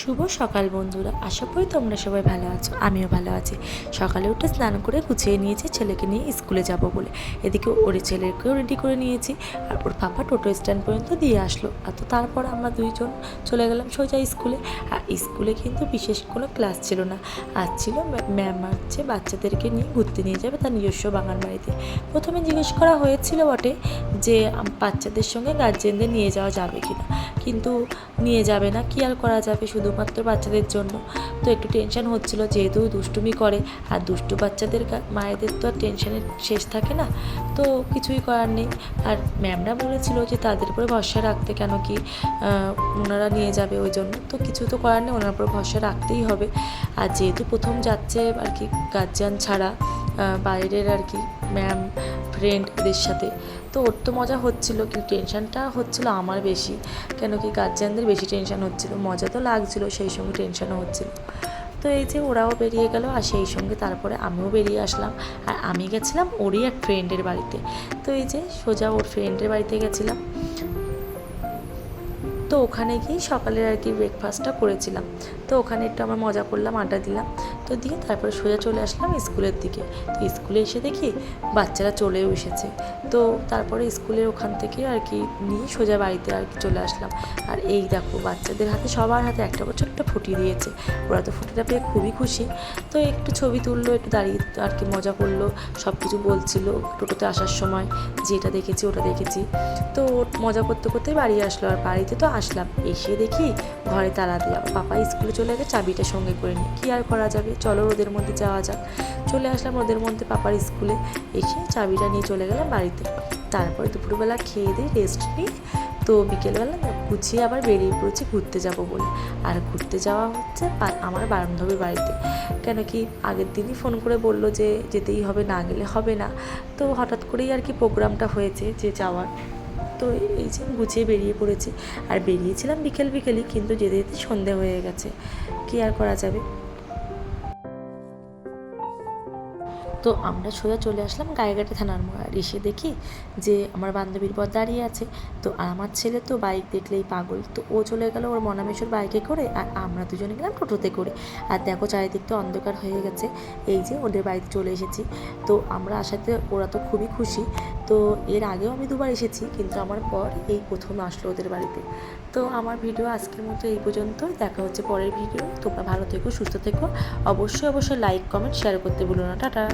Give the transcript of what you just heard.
শুভ সকাল বন্ধুরা, আশা করি তোমরা সবাই ভালো আছো, আমিও ভালো আছি। সকালে উঠে স্নান করে গুছিয়ে নিয়েছি, ছেলেকে নিয়ে স্কুলে যাব বলে। এদিকে ওর ছেলেকেও রেডি করে নিয়েছি, আর ওর পাপা টোটো স্ট্যান্ড পর্যন্ত দিয়ে আসলো। আর তো তারপর আমরা দুইজন চলে গেলাম সোজা স্কুলে। আর স্কুলে কিন্তু বিশেষ কোনো ক্লাস ছিল না। আর ছিল ম্যাম হচ্ছে বাচ্চাদেরকে নিয়ে ঘুরতে নিয়ে যাবে তার নিজস্ব বাগান বাড়িতে। প্রথমে জিজ্ঞেস করা হয়েছিল বটে যে বাচ্চাদের সঙ্গে গার্জেনদের নিয়ে যাওয়া যাবে কি না কিন্তু নিয়ে যাবে না। কি আর করা যাবে শুধুমাত্র বাচ্চাদের জন্য? তো একটু টেনশন হচ্ছিল যেহেতু দুষ্টুমি করে, আর দুষ্টু বাচ্চাদের মায়েদের তো আর টেনশনের শেষ থাকে না। তো কিছুই করার নেই। আর ম্যামরা বলেছিল যে তাদের উপরে ভরসা রাখতে কেন কি ওনারা নিয়ে যাবে ওই জন্য। তো কিছু তো করার নেই, ওনার উপর ভরসা রাখতেই হবে। আর যেহেতু প্রথম যাচ্ছে আর কি গার্জিয়ান ছাড়া বাইরের আর কি ম্যাম ফ্রেন্ড এদের সাথে। তো ওর তো মজা হচ্ছিল, কিন্তু টেনশানটা হচ্ছিল আমার বেশি। কেন কি গার্জিয়ানদের বেশি টেনশান হচ্ছিল। মজা তো লাগছিল, সেই সঙ্গে টেনশানও হচ্ছিল। তো এই যে ওরাও বেরিয়ে গেল, আর সেই সঙ্গে তারপরে আমিও বেরিয়ে আসলাম। আর আমি গেছিলাম ওরই এক ফ্রেন্ডের বাড়িতে। তো এই যে সোজা ওর ফ্রেন্ডের বাড়িতে গেছিলাম। তো ওখানে গিয়ে সকালের আর কি ব্রেকফাস্টটা করেছিলাম। তো ওখানে একটু আমরা মজা করলাম, আড্ডা দিলাম। তো দিয়ে তারপরে সোজা চলে আসলাম স্কুলের দিকে। তো স্কুলে এসে দেখি বাচ্চারা চলেও এসেছে। তো তারপরে স্কুলের ওখান থেকে আর কি নিয়ে সোজা বাড়িতে আর কি চলে আসলাম। আর এই দেখো, বাচ্চাদের হাতে, সবার হাতে একটা করে ছোট্ট ফুটি দিয়েছে। ওরা তো ফুটিটা পেয়ে খুবই খুশি। তো একটু ছবি তুললো, একটু দাঁড়িয়ে আর কি মজা করল সব কিছু বলছিল টোটোতে আসার সময়। যে এটা দেখেছি, ওটা দেখেছি। তো মজা করতে করতে বাড়ি আসলো। আর বাড়িতে তো আসলাম। এসে দেখি ঘরে তালা দেওয়া পাপা স্কুলে চলে গেছে, চাবিটা সঙ্গে করে নিই। কী আর করা যাবে? চলো রোদের মধ্যে যাওয়া যাক। চলে আসলাম রোদের মধ্যে পাপার স্কুলে। এসে চাবিটা নিয়ে চলে গেলাম বাড়িতে। তারপরে দুপুরবেলা খেয়ে দিয়ে রেস্ট নিই। তো বিকেলবেলা গুছিয়ে আবার বেরিয়ে পড়েছি ঘুরতে যাব বলে। আর ঘুরতে যাওয়া হচ্ছে আমার বান্ধবীর বাড়িতে। কেন কি আগের দিনই ফোন করে বলল যে যেতেই হবে, না গেলে হবে না। তো হঠাৎ করেই আর কি প্রোগ্রামটা হয়েছে যে যাওয়ার। তো এই যে গুছিয়ে বেরিয়ে পড়েছি। আর বেরিয়েছিলাম বিকেল বিকেলই, কিন্তু যেতে যেতে সন্ধে হয়ে গেছে। কি আর করা যাবে? তো আমরা সোজা চলে আসলাম গায়েঘাটা থানার মোড়। এসে দেখি যে আমার বান্ধবীর পর দাঁড়িয়ে আছে। তো আমার ছেলে তো বাইক দেখলেই পাগল। তো ও চলে গেল ওর মনামেশ্বর বাইকে করে আর আমরা দুজনে গেলাম টোটোতে করে। আর দেখো চারিদিকটা অন্ধকার হয়ে গেছে। এই যে ওদের বাড়িতে চলে এসেছি। তো আমরা আসাতে ওরা তো খুবই খুশি। তো এর আগেও আমি দুবার এসেছি, কিন্তু আমার পর এই প্রথম আসলো ওদের বাড়িতে। তো আমার ভিডিও আজকের মতো এই পর্যন্তই। দেখা হচ্ছে পরের ভিডিও। তোমরা ভালো থেকো, সুস্থ থেকো। অবশ্যই অবশ্যই লাইক কমেন্ট শেয়ার করতে ভুলো না। টাটা।